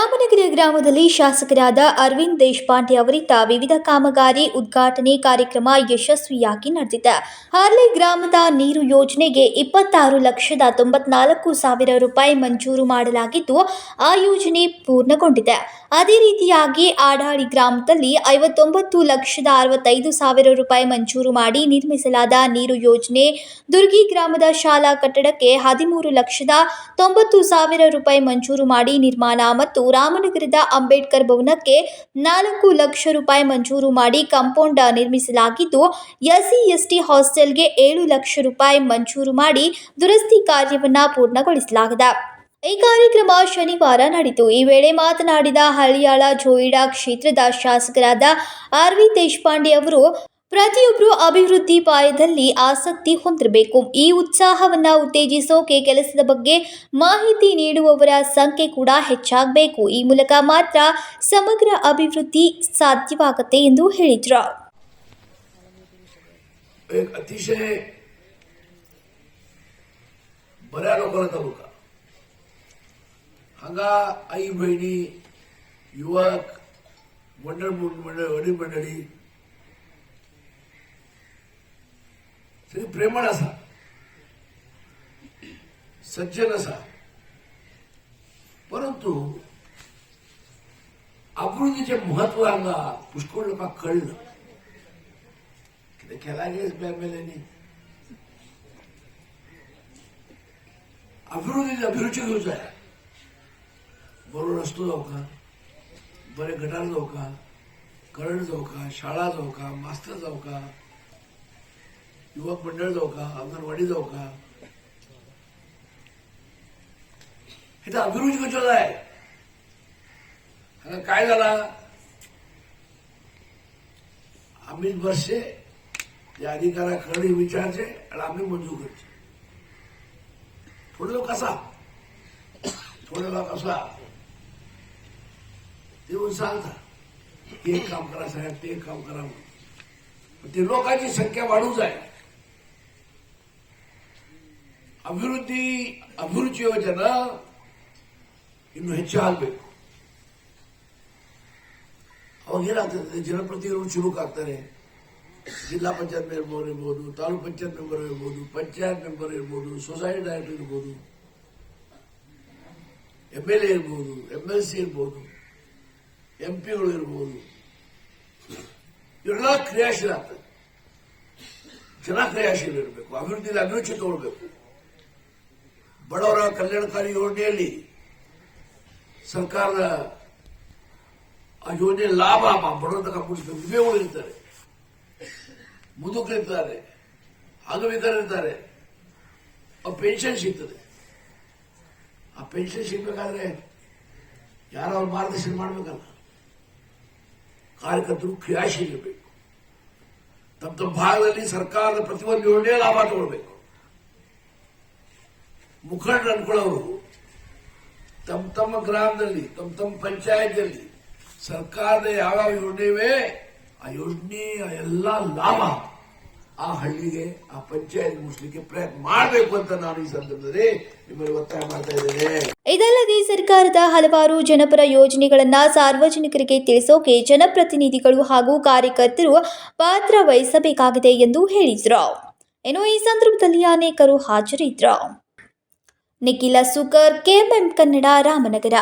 ರಾಮನಗರ ಗ್ರಾಮದಲ್ಲಿ ಶಾಸಕರಾದ ಅರವಿಂದ್ ದೇಶಪಾಂಡೆ ಅವರಿಂದ ವಿವಿಧ ಕಾಮಗಾರಿ ಉದ್ಘಾಟನೆ ಕಾರ್ಯಕ್ರಮ ಯಶಸ್ವಿಯಾಗಿ ನಡೆದಿದೆ. ಹಾರ್ಲೆ ಗ್ರಾಮದ ನೀರು ಯೋಜನೆಗೆ ಇಪ್ಪತ್ತಾರು ಲಕ್ಷದ ತೊಂಬತ್ನಾಲ್ಕು ಸಾವಿರ ರೂಪಾಯಿ ಮಂಜೂರು ಮಾಡಲಾಗಿದ್ದು, ಆ ಯೋಜನೆ ಪೂರ್ಣಗೊಂಡಿದೆ. ಅದೇ ರೀತಿಯಾಗಿ ಆಡಾಳಿ ಗ್ರಾಮದಲ್ಲಿ ಐವತ್ತೊಂಬತ್ತು ಲಕ್ಷದ ಅರವತ್ತೈದು ಸಾವಿರ ರೂಪಾಯಿ ಮಂಜೂರು ಮಾಡಿ ನಿರ್ಮಿಸಲಾದ ನೀರು ಯೋಜನೆ, ದುರ್ಗಿ ಗ್ರಾಮದ ಶಾಲಾ ಕಟ್ಟಡಕ್ಕೆ ಹದಿಮೂರು ಲಕ್ಷದ ತೊಂಬತ್ತು ಸಾವಿರ ರೂಪಾಯಿ ಮಂಜೂರು ಮಾಡಿ ನಿರ್ಮಾಣ ಮತ್ತು ರಾಮನಗರದ ಅಂಬೇಡ್ಕರ್ ಭವನಕ್ಕೆ ನಾಲ್ಕು ಲಕ್ಷ ರೂಪಾಯಿ ಮಂಜೂರು ಮಾಡಿ ಕಾಂಪೌಂಡ್ ನಿರ್ಮಿಸಲಾಗಿದ್ದು, ಎಸ್ಸಿ, ಎಸ್ಟಿ ಹಾಸ್ಟೆಲ್ಗೆ ಏಳು ಲಕ್ಷ ರೂಪಾಯಿ ಮಂಜೂರು ಮಾಡಿ ದುರಸ್ತಿ ಕಾರ್ಯವನ್ನು ಪೂರ್ಣಗೊಳಿಸಲಾಗಿದೆ. ಈ ಕಾರ್ಯಕ್ರಮ ಶನಿವಾರ ನಡೆಯಿತು. ಈ ವೇಳೆ ಮಾತನಾಡಿದ ಹಳಿಯಾಳ ಜೋಯಿಡಾ ಕ್ಷೇತ್ರದ ಶಾಸಕರಾದ ಆರ್ ವಿ ದೇಶಪಾಂಡೆ ಅವರು ಪ್ರತಿಯೊಬ್ಬರು ಅಭಿವೃದ್ಧಿ ಪಾಯದಲ್ಲಿ ಆಸಕ್ತಿ ಹೊಂದಿರಬೇಕು ಈ ಉತ್ಸಾಹವನ್ನ ಉತ್ತೇಜಿಸೋಕೆ ಕೆಲಸದ ಬಗ್ಗೆ ಮಾಹಿತಿ ನೀಡುವವರ ಸಂಖ್ಯೆ ಕೂಡ ಹೆಚ್ಚಾಗಬೇಕು ಈ ಮೂಲಕ ಮಾತ್ರ ಸಮಗ್ರ ಅಭಿವೃದ್ಧಿ ಸಾಧ್ಯವಾಗುತ್ತೆ ಎಂದು ಹೇಳಿದರು एक अतिशय बऱ्या लोकांना तालुका हांगा आई बहिणी युवक मंडळ मंडळ वडील मंडळी सगळी प्रेमळ असा. सज्जन असा. परंतु अभिवृद्धीचे महत्त्व हांगा पुष्कळ लोकांक कळना कितें केला गेस बेमेल्यांनी अभिवृद्धीची अभिरुची घेवंक जाय. बरो रस्तो जावका बरे गटार जावका करंट जावका शाळा जावका मास्तर जावका युवक मंडळ जावका अंगणवाडी जावका हे तर अभिरुची करच्यो आहे. हांगा काय झाला? आम्ही बसचे त्या अधिकाऱ्याकडे विचारचे आणि आम्ही मंजूर करचे. थोडे लोक असा. थोडे लोक असा. ते येऊन सांगता हे एक काम करा साहेब ते काम करा म्हणून. ते लोकांची संख्या वाढू आहे ಅಭಿವೃದ್ಧಿ ಅಭಿರುಚಿ ಯೋಜನ ಇನ್ನು ಹೆಚ್ಚಾಗಬೇಕು ಅವಾಗ ಏನಾಗ್ತದೆ, ಜನಪ್ರತಿನಿಧಿಗಳು ಚುರುಕು ಆಗ್ತಾರೆ. ಜಿಲ್ಲಾ ಪಂಚಾಯತ್ ಮೆಂಬರ್ ಇರ್ಬೋದು, ತಾಲೂಕ್ ಪಂಚಾಯತ್ ಮೆಂಬರ್ ಇರ್ಬೋದು, ಪಂಚಾಯತ್ ಮೆಂಬರ್ ಇರ್ಬೋದು, ಸೊಸೈಟಿ ಡೈರೆಕ್ಟರ್ ಇರ್ಬೋದು ಎಂ ಎಲ್ ಎ ಇರ್ಬೋದು ಎಂ ಎಲ್ ಸಿ ಇರ್ಬೋದು, ಎಂ ಪಿಗಳು ಇರ್ಬೋದು. ಇವರೆಲ್ಲ ಕ್ರಿಯಾಶೀಲ ಆಗ್ತದೆ ಜನ ಕ್ರಿಯಾಶೀಲ ಇರಬೇಕು ಅಭಿವೃದ್ಧಿಯಲ್ಲಿ ಅಭಿರುಚಿ ತಗೊಳ್ಬೇಕು. ಬಡವರ ಕಲ್ಯಾಣಕಾರಿ ಯೋಜನೆಯಲ್ಲಿ ಸರ್ಕಾರದ ಆ ಯೋಜನೆ ಲಾಭ ಬಡವರ ವಿಮೆಗಳು ಇರ್ತಾರೆ. ಮುದುಕರಿರ್ತಾರೆ. ಅಂಗವಿಕಲರಿರ್ತಾರೆ ಆ ಪೆನ್ಷನ್ ಸಿಗ್ತದೆ. ಆ ಪೆನ್ಷನ್ ಸಿಗ್ಬೇಕಾದ್ರೆ ಯಾರು ಮಾರ್ಗದರ್ಶನ ಮಾಡಬೇಕಲ್ಲ. ಕಾರ್ಯಕರ್ತರು ಕ್ರಿಯಾಶೀಲ ಇರಬೇಕು ತಮ್ಮ ತಮ್ಮ ಭಾಗದಲ್ಲಿ ಸರ್ಕಾರದ ಪ್ರತಿಯೊಂದು ಯೋಜನೆ ಲಾಭ ತಗೊಳ್ಬೇಕು. ಮುಖಂಡರು ಅನ್ಕೊಳ್ಳೋರು ತಮ್ಮ ತಮ್ಮ ಗ್ರಾಮದಲ್ಲಿ ತಮ್ಮ ತಮ್ಮ ಪಂಚಾಯತ್ನಲ್ಲಿ ಸರ್ಕಾರದ ಯಾವ್ಯಾವ ಯೋಜನೆ ಇವೆ, ಆ ಯೋಜನೆ ಎಲ್ಲ ಲಾಭ ಆ ಹಳ್ಳಿಗೆ, ಆ ಪಂಚಾಯತ್ ಮುಗಿಸ್ಲಿಕ್ಕೆ ಪ್ರಯತ್ನ ಮಾಡಬೇಕು ಅಂತ ನಾನು ಈ ಸಂದರ್ಭದಲ್ಲಿ ನಿಮ್ಮಲ್ಲಿ ಒತ್ತಾಯ ಮಾಡ್ತಾ ಇದ್ದೇನೆ. ಇದಲ್ಲದೆ ಸರ್ಕಾರದ ಹಲವಾರು ಜನಪರ ಯೋಜನೆಗಳನ್ನ ಸಾರ್ವಜನಿಕರಿಗೆ ತಿಳಿಸೋಕೆ ಜನಪ್ರತಿನಿಧಿಗಳು ಹಾಗೂ ಕಾರ್ಯಕರ್ತರು ಪಾತ್ರ ವಹಿಸಬೇಕಾಗಿದೆ ಎಂದು ಹೇಳಿದ್ರು. ಏನೋ ಈ ಸಂದರ್ಭದಲ್ಲಿ ಅನೇಕರು ಹಾಜರಿದ್ದರು ನಿಖಿಲ ಸುಕರ್ ಕೆಎಂಎಂ ಕನ್ನಡ ರಾಮನಗರ.